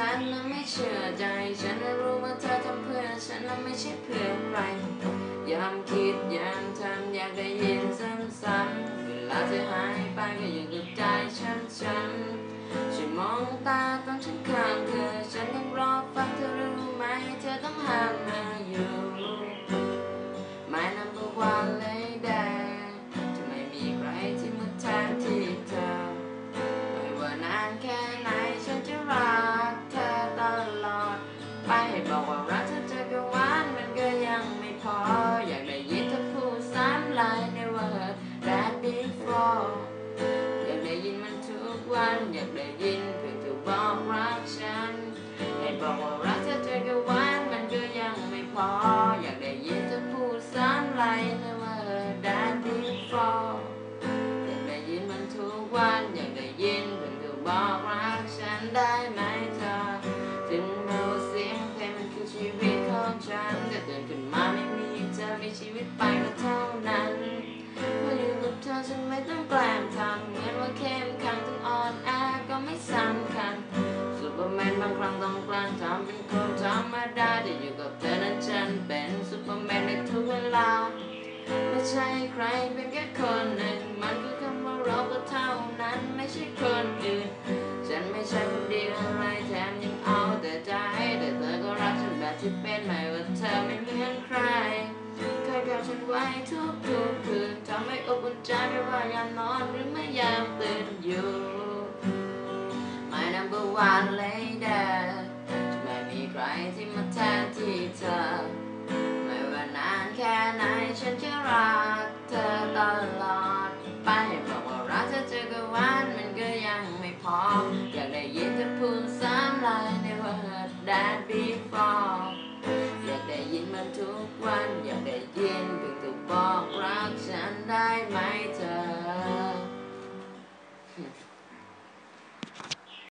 ฉันนั้นไม่เชื่อใจ ฉันน่ะรู้ว่าเธอทำเพื่อฉันนั้นไม่ใช่เพื่อใครยามคิดยามทำอยากได้ยินซ้ำๆเวลาเธอหายไปก็ยัง อยากได้ยินเพียงเธอบอกรักฉันให้บอกว่ารักเธอจะกหวานมันก็ยังไม่พอ เป็นคนธรรมดาแต่อยู่กับเธอนั้นฉันเป็นซูเปอร์แมนในทุกเวลาไม่ใช่ใครเป็นแค่คนหนึ่ง มันคือคำว่าเราก็เท่านั้นไม่ใช่คนอื่น ฉันไม่ใช่คนดีอะไรแถมยังเอาแต่ใจแต่เธอก็รักฉันแบบที่เป็นไม่ว่าเธอไม่เหมือนใครเคยกับฉันไว้ทุกทุกๆคืนทำให้อบอุ่นใจไม่ว่ายามนอนหรือเมื่อยามตื่นอยู่ My number one lady ที่เธอ ไม่ว่านานแค่ไหนฉันจะรักเธอตลอดไปบอกว่ารักเธอเจอกับวันมันก็ยังไม่พอ อยากได้ยินเธอพูดซ้ำลายในว่า that before อยากได้ยินมันทุกวัน อยากได้ยินเพียงเธอบอกรักฉันได้ไหม